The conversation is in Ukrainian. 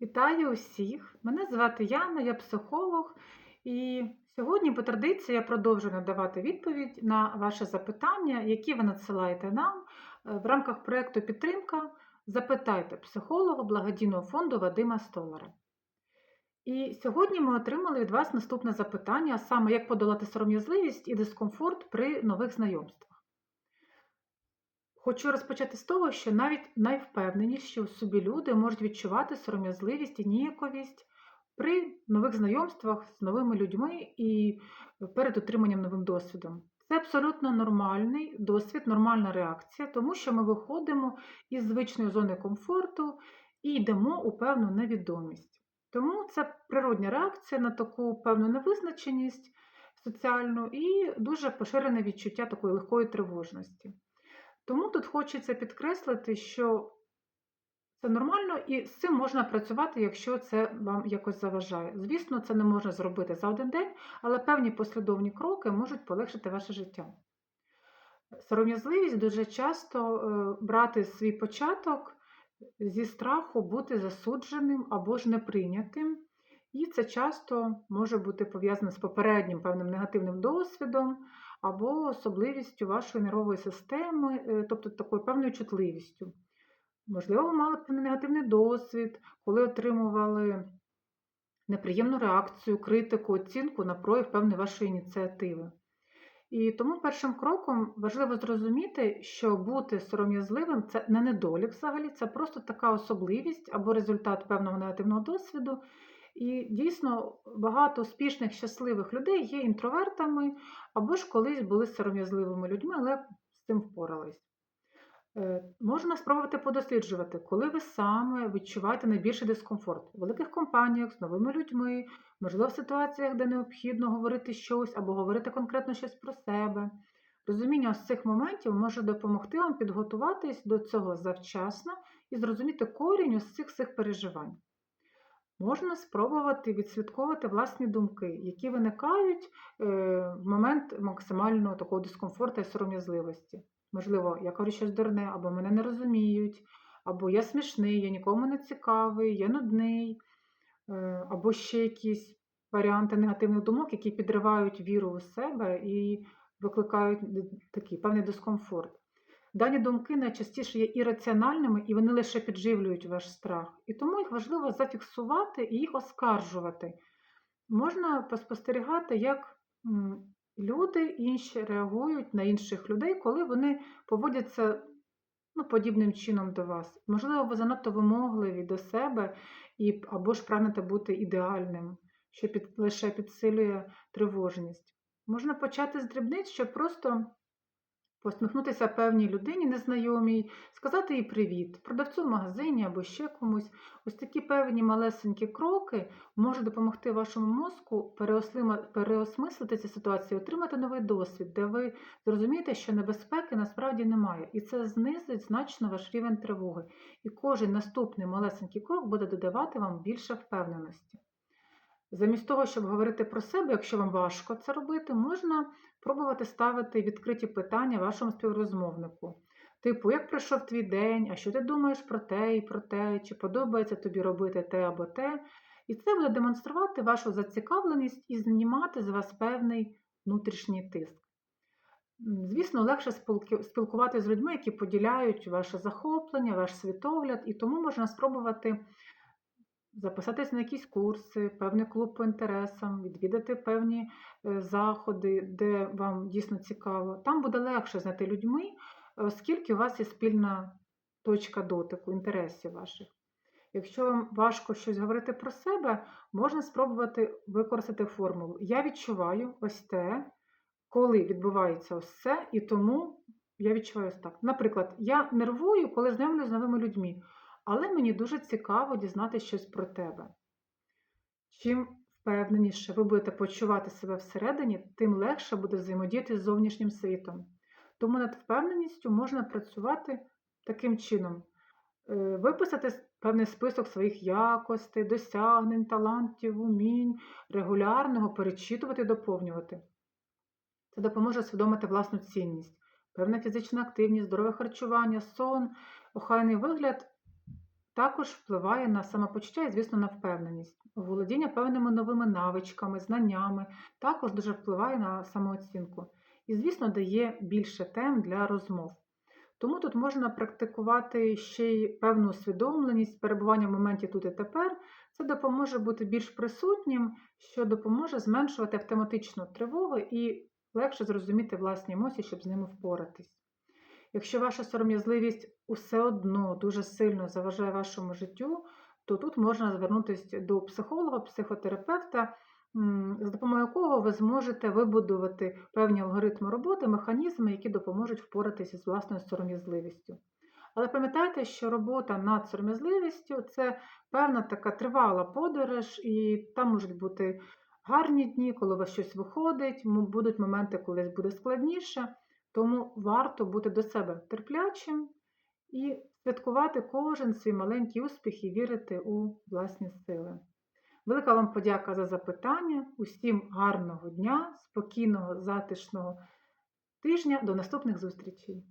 Вітаю усіх! Мене звати Яна, я психолог, і сьогодні, по традиції, я продовжую надавати відповідь на ваші запитання, які ви надсилаєте нам е, в рамках проєкту Підтримка. Запитайте психолога благодійного фонду Вадима Столара. І сьогодні ми отримали від вас наступне запитання, а саме як подолати сором'язливість і дискомфорт при нових знайомствах. Хочу розпочати з того, що навіть найвпевненіші у собі люди можуть відчувати сором'язливість і ніяковість при нових знайомствах з новими людьми і перед отриманням новим досвідом. Це абсолютно нормальний досвід, нормальна реакція, тому що ми виходимо із звичної зони комфорту і йдемо у певну невідомість. Тому це природня реакція на таку певну невизначеність соціальну і дуже поширене відчуття такої легкої тривожності. Тому тут хочеться підкреслити, що це нормально і з цим можна працювати, якщо це вам якось заважає. Звісно, це не можна зробити за один день, але певні послідовні кроки можуть полегшити ваше життя. Сором'язливість дуже часто е, брати свій початок зі страху бути засудженим або ж неприйнятим. І це часто може бути пов'язане з попереднім певним негативним досвідом або особливістю вашої нервової системи, е, тобто такою певною чутливістю. Можливо, ви мали певний негативний досвід, коли отримували неприємну реакцію, критику, оцінку на прояв певної вашої ініціативи. І тому першим кроком важливо зрозуміти, що бути сором'язливим це не недолік взагалі, це просто така особливість або результат певного негативного досвіду. І дійсно багато успішних, щасливих людей є інтровертами або ж колись були сором'язливими людьми, але з цим впорались. Е, можна спробувати подосліджувати, коли ви саме відчуваєте найбільший дискомфорт у великих компаніях з новими людьми, можливо, в ситуаціях, де необхідно говорити щось або говорити конкретно щось про себе. Розуміння з цих моментів може допомогти вам підготуватись до цього завчасно і зрозуміти корінь із цих переживань. Можна спробувати відслідковувати власні думки, які виникають е, в момент максимального такого дискомфорту і сором'язливості. Можливо, я кажу щось дурне, або мене не розуміють, або я смішний, я нікому не цікавий, я нудний, е, або ще якісь варіанти негативних думок, які підривають віру у себе і викликають такий певний дискомфорт. Дані думки найчастіше є ірраціональними і вони лише підживлюють ваш страх. І тому їх важливо зафіксувати і їх оскаржувати. Можна поспостерігати, як люди інші реагують на інших людей, коли вони поводяться ну, подібним чином до вас. Можливо, ви занадто вимогливі до себе і, або ж прагнете бути ідеальним, що під, лише підсилює тривожність. Можна почати з дрібниць, щоб просто Посміхнутися певній людині незнайомій, сказати їй привіт, продавцю в магазині або ще комусь. Ось такі певні малесенькі кроки можуть допомогти вашому мозку переосмислити цю ситуацію, отримати новий досвід, де ви зрозумієте, що небезпеки насправді немає. І це знизить значно ваш рівень тривоги. І кожен наступний малесенький крок буде додавати вам більше впевненості. Замість того, щоб говорити про себе, якщо вам важко це робити, можна пробувати ставити відкриті питання вашому співрозмовнику. Типу, як пройшов твій день, а що ти думаєш про те і про те, чи подобається тобі робити те або те. І це буде демонструвати вашу зацікавленість і знімати з вас певний внутрішній тиск. Звісно, легше спілкуватися з людьми, які поділяють ваше захоплення, ваш світогляд, і тому можна спробувати записатись на якісь курси, певний клуб по інтересам, відвідати певні е, заходи, де вам дійсно цікаво. Там буде легше знайти людьми, оскільки у вас є спільна точка дотику, інтересів ваших. Якщо вам важко щось говорити про себе, можна спробувати використати формулу. Я відчуваю ось те, коли відбувається ось це, і тому я відчуваю ось так. Наприклад, я нервую, коли знайомлюсь з новими людьми але мені дуже цікаво дізнатися щось про тебе. Чим впевненіше ви будете почувати себе всередині, тим легше буде взаємодіяти з зовнішнім світом. Тому над впевненістю можна працювати таким чином: е, виписати певний список своїх якостей, досягнень, талантів, умінь, регулярного перечитувати і доповнювати. Це допоможе усвідомити власну цінність, певна фізична активність, здорове харчування, сон, охайний вигляд також впливає на самопочуття і, звісно, на впевненість. Володіння певними новими навичками, знаннями також дуже впливає на самооцінку. І, звісно, дає більше тем для розмов. Тому тут можна практикувати ще й певну усвідомленість, перебування в моменті тут і тепер. Це допоможе бути більш присутнім, що допоможе зменшувати автоматичну тривогу і легше зрозуміти власні емоції, щоб з ними впоратись. Якщо ваша сором'язливість усе одно дуже сильно заважає вашому життю, то тут можна звернутися до психолога, психотерапевта, за допомогою якого ви зможете вибудувати певні алгоритми роботи, механізми, які допоможуть впоратися з власною сором'язливістю. Але пам'ятайте, що робота над сором'язливістю це певна така тривала подорож, і там можуть бути гарні дні, коли у вас щось виходить, будуть моменти, коли буде складніше. Тому варто бути до себе терплячим і святкувати кожен свій маленький успіх і вірити у власні сили. Велика вам подяка за запитання. Усім гарного дня, спокійного, затишного тижня. До наступних зустрічей!